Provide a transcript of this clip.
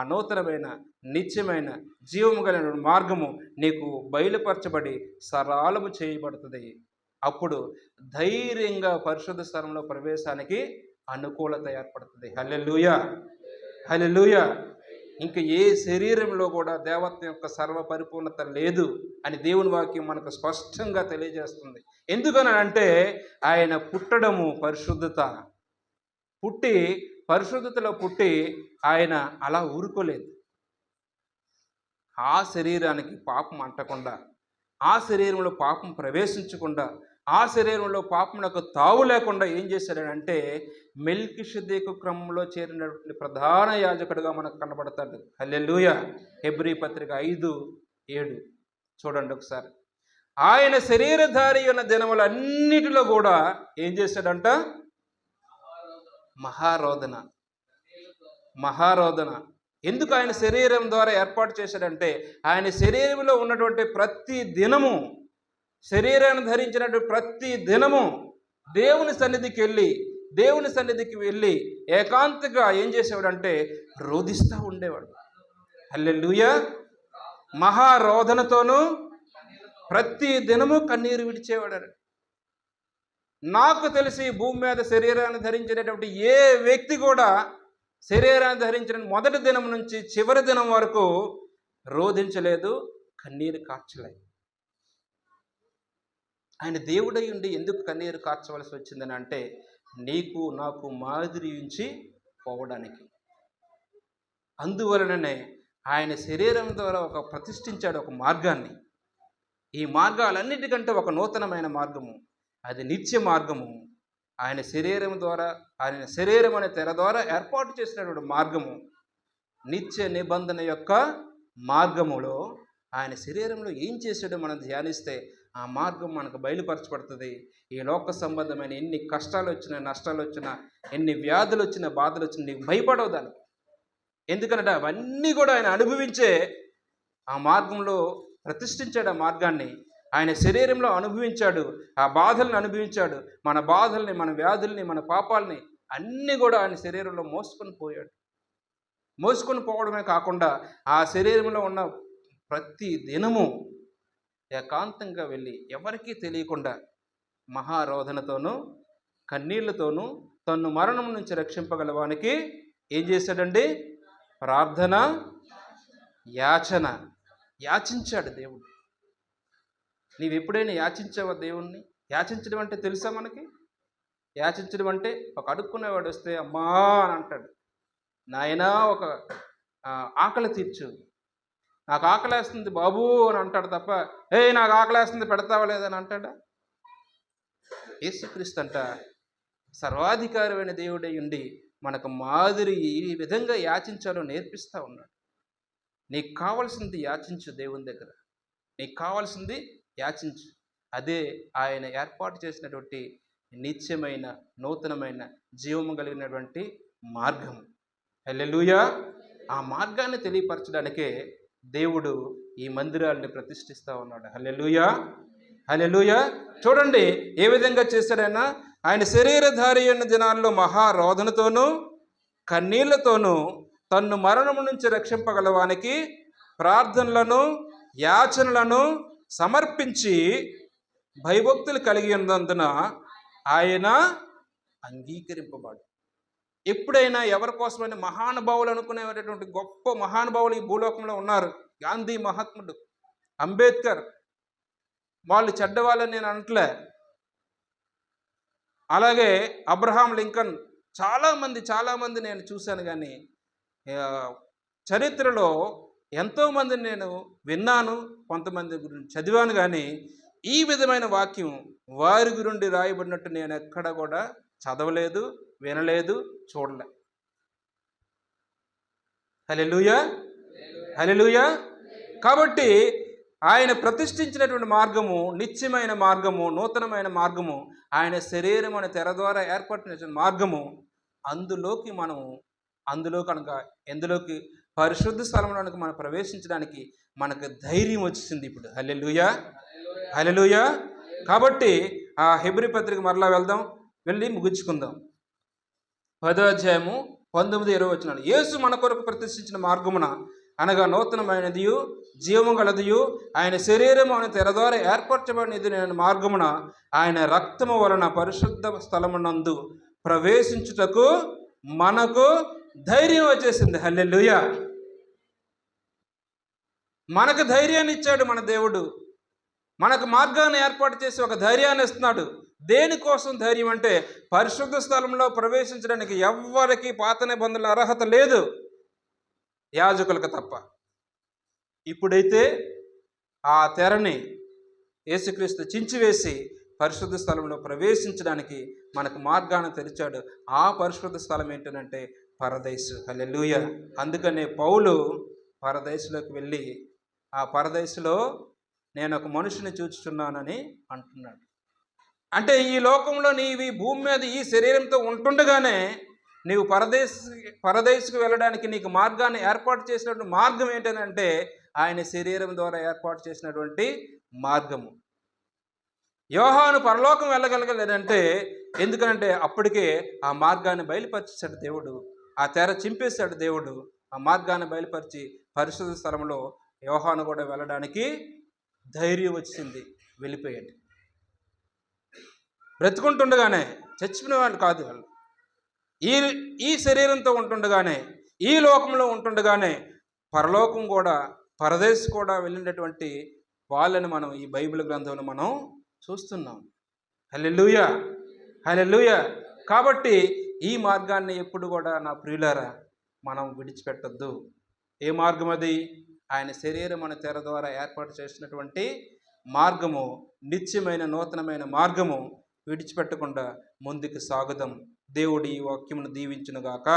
ఆ నూతనమైన నిత్యమైన జీవము కలిగిన మార్గము నీకు బయలుపరచబడి సరళము చేయబడుతుంది. అప్పుడు ధైర్యంగా పరిశుద్ధ స్థలంలో ప్రవేశానికి అనుకూలత ఏర్పడుతుంది. హలెలుయ హలెలుయ ఇంకా ఏ శరీరంలో కూడా దేవత్వం యొక్క సర్వ పరిపూర్ణత లేదు అని దేవుని వాక్యం మనకు స్పష్టంగా తెలియజేస్తుంది. ఎందుకని అంటే ఆయన పుట్టడము పరిశుద్ధత. పుట్టి పరిశుద్ధతలో పుట్టి ఆయన అలా ఊరుకోలేదు. ఆ శరీరానికి పాపం అంటకుండా ఆ శరీరంలో పాపం ప్రవేశించకుండా ఆ శరీరంలో పాపమునకు తావు లేకుండా ఏం చేశాడంటే మెల్కిషదేకు క్రమంలో చేరినటువంటి ప్రధాన యాజకుడిగా మనకు కనబడతాడు. హల్లెలూయ! హెబ్రీ పత్రిక ఐదు ఏడు. చూడండి ఒకసారి. ఆయన శరీరధారి ఉన్న దినములన్నిటిలో కూడా ఏం చేశాడంట? మహారోదన. మహారోదన. ఎందుకు ఆయన శరీరం ద్వారా ఏర్పాటు చేశాడంటే ఆయన శరీరంలో ఉన్నటువంటి ప్రతి దినము శరీరాన్ని ధరించినటువంటి ప్రతి దినము దేవుని సన్నిధికి వెళ్ళి దేవుని సన్నిధికి వెళ్ళి ఏకాంతగా ఏం చేసేవాడంటే రోధిస్తూ ఉండేవాడు. అల్లెలుయ మహారోధనతోనూ ప్రతి దినము కన్నీరు విడిచేవాడు నాకు తెలిసి భూమి మీద శరీరాన్ని ధరించినటువంటి ఏ వ్యక్తి కూడా శరీరాన్ని ధరించిన మొదటి దినం నుంచి చివరి దినం వరకు రోధించలేదు కన్నీరు కార్చలేదు ఆయన దేవుడై ఉండి ఎందుకు కన్నీరు కార్చవలసి వచ్చిందని అంటే నీకు నాకు మాదిరి ఉంచి పోవడానికి. అందువలననే ఆయన శరీరం ద్వారా ఒక ప్రతిష్ఠించాడు ఒక మార్గాన్ని. ఈ మార్గాలన్నిటికంటే ఒక నూతనమైన మార్గము అది నిత్య మార్గము. ఆయన శరీరం ద్వారా ఆయన శరీరం అనే తెర ద్వారా ఏర్పాటు చేసినటువంటి మార్గము. నిత్య నిబంధన యొక్క మార్గములో ఆయన శరీరంలో ఏం చేసాడో మనం ధ్యానిస్తే ఆ మార్గం మనకు బయలుపరచబడుతుంది. ఈ లోక సంబంధమైన ఎన్ని కష్టాలు వచ్చినా నష్టాలు వచ్చినా ఎన్ని వ్యాధులు వచ్చినా బాధలు వచ్చినా నీకు భయపడవు దానికి. ఎందుకంటే అవన్నీ కూడా ఆయన అనుభవించే ఆ మార్గంలో ప్రతిష్ఠించాడు ఆ మార్గాన్ని. ఆయన శరీరంలో అనుభవించాడు ఆ బాధల్ని అనుభవించాడు. మన బాధల్ని మన వ్యాధుల్ని మన పాపాలని అన్నీ కూడా ఆయన శరీరంలో మోసుకొని పోయాడు. మోసుకొని పోవడమే కాకుండా ఆ శరీరంలో ఉన్న ప్రతి దినము ఏకాంతంగా వెళ్ళి ఎవరికీ తెలియకుండా మహారోధనతోనూ కన్నీళ్ళతోనూ తన్ను మరణం నుంచి రక్షింపగలవానికి ఏం చేశాడండి? ప్రార్థన యాచన. యాచించాడు దేవుడు. నీవు ఎప్పుడైనా యాచించావా దేవుణ్ణి? యాచించడం అంటే తెలుసా మనకి? యాచించడం అంటే ఒక అడుక్కునేవాడు వస్తే అమ్మా అని అంటాడు. నాయనా ఒక ఆకలి తీర్చు. నాకు ఆకలేస్తుంది బాబు అని అంటాడు తప్ప ఏ నాకు ఆకలేస్తుంది పెడతావా లేదని అంటాడా? యేసుక్రీస్తు అంట సర్వాధికారమైన దేవుడై ఉండి మనకు మాదిరి ఈ విధంగా యాచించాలో నేర్పిస్తూ ఉన్నాడు. నీకు కావాల్సింది యాచించు దేవుని దగ్గర. నీకు కావాల్సింది యాచించు. అదే ఆయన ఏర్పాటు చేసినటువంటి నిత్యమైన నూతనమైన జీవము కలిగినటువంటి మార్గం హెల్లెలుయా! ఆ మార్గాన్ని తెలియపరచడానికే దేవుడు ఈ మందిరాల్ని ప్రతిష్ఠిస్తూ ఉన్నాడు. హల్లెలూయా! హల్లెలూయా! చూడండి ఏ విధంగా చేశాడైనా ఆయన. శరీరధారి అయిన దినాల్లో మహారోధనతోనూ కన్నీళ్ళతోనూ తన్ను మరణము నుంచి రక్షింపగలవానికి ప్రార్థనలను యాచనలను సమర్పించి భయభక్తులు కలిగి ఉన్నందున ఆయన అంగీకరింపబడు. ఎప్పుడైనా ఎవరి కోసమైనా మహానుభావులు అనుకునేటువంటి గొప్ప మహానుభావులు ఈ భూలోకంలో ఉన్నారు. గాంధీ మహాత్ముడు అంబేద్కర్. వాళ్ళు చెడ్డవాళ్ళని నేను అనట్లే. అలాగే అబ్రహాం లింకన్ చాలామంది చాలామంది నేను చూశాను కానీ చరిత్రలో ఎంతోమందిని నేను విన్నాను కొంతమంది గురించి చదివాను కానీ ఈ విధమైన వాక్యం వారి గురుండి రాయబడినట్టు నేను ఎక్కడ కూడా చదవలేదు వినలేదు చూడలే. హలెలుయా హలెలుయా కాబట్టి ఆయన ప్రతిష్ఠించినటువంటి మార్గము నిత్యమైన మార్గము నూతనమైన మార్గము ఆయన శరీరం అనే తెర ద్వారా ఏర్పడిన మార్గము అందులోకి మనము అందులో కనుక ఎందులోకి పరిశుద్ధ స్థలంలోనికి మనం ప్రవేశించడానికి మనకు ధైర్యం వచ్చింది ఇప్పుడు. హల్లెలూయా. హల్లెలూయా. కాబట్టి ఆ హెబ్రి పత్రిక మరలా వెళ్దాం. వెళ్ళి ముగించుకుందాం. పదో అధ్యాయము పంతొమ్మిది ఇరవై వచ్చినాడు యేసు మన కొరకు ప్రతిష్ఠించిన మార్గమున అనగా నూతనమైనదియు జీవము గలదియు ఆయన శరీరము అనే తెర ద్వారా ఏర్పరచబడినది నేను మార్గమున ఆయన రక్తము వలన పరిశుద్ధ స్థలమునందు ప్రవేశించుటకు మనకు ధైర్యం వచ్చేసింది. హల్లెలూయా. మనకు ధైర్యాన్ని ఇచ్చాడు మన దేవుడు. మనకు మార్గాన్ని ఏర్పాటు చేసి ఒక ధైర్యాన్ని ఇస్తున్నాడు. దేనికోసం ధైర్యం అంటే పరిశుద్ధ స్థలంలో ప్రవేశించడానికి ఎవ్వరికి పాత నిబంధనల అర్హత లేదు. యాజకులకు తప్ప. ఇప్పుడైతే ఆ తెరని యేసుక్రీస్తు చించివేసి పరిశుద్ధ స్థలంలో ప్రవేశించడానికి మనకు మార్గాన్ని తెరిచాడు. ఆ పరిశుద్ధ స్థలం ఏంటంటే పరదేశు. హలెలుయ అందుకనే పౌలు పరదేశులోకి వెళ్ళి ఆ పరదేశిలో నేను ఒక మనుషుని చూచుచున్నానని అంటున్నాడు. అంటే ఈ లోకంలో నీవి భూమి మీద ఈ శరీరంతో ఉంటుండగానే నీవు పరదేశ పరదేశకు వెళ్ళడానికి నీకు మార్గాన్ని ఏర్పాటు చేసినటువంటి మార్గం ఏంటంటే ఆయన శరీరం ద్వారా ఏర్పాటు చేసినటువంటి మార్గము. యోహాను పరలోకం వెళ్ళగలగలేదంటే ఎందుకంటే అప్పటికే ఆ మార్గాన్ని బయలుపరిచాడు దేవుడు. ఆ తెర చింపేశాడు దేవుడు. ఆ మార్గాన్ని బయలుపరిచి పరిశుద్ధ స్థలంలో యోహాను కూడా వెళ్ళడానికి ధైర్యం వచ్చింది. వెళ్ళిపోయాడు బ్రతుకుంటుండగానే చచ్చిపోయిన వాళ్ళు కాదు వాళ్ళు. ఈ ఈ శరీరంతో ఉంటుండగానే ఈ లోకంలో ఉంటుండగానే పరలోకం కూడా పరదేశ్ కూడా వెళ్ళినటువంటి వాళ్ళని మనం ఈ బైబిల్ గ్రంథంలో మనం చూస్తున్నాం. హలెలుయ హలెలుయ కాబట్టి ఈ మార్గాన్ని ఎప్పుడు కూడా నా ప్రియులారా మనం విడిచిపెట్టద్దు. ఏ మార్గం అది? ఆయన శరీరం అనే తెర ద్వారా ఏర్పాటు చేసినటువంటి మార్గము నిత్యమైన నూతనమైన మార్గము విడిచిపెట్టకుండా ముందుకు సాగుదాం. దేవుడి ఈ వాక్యమును దీవించునుగాక.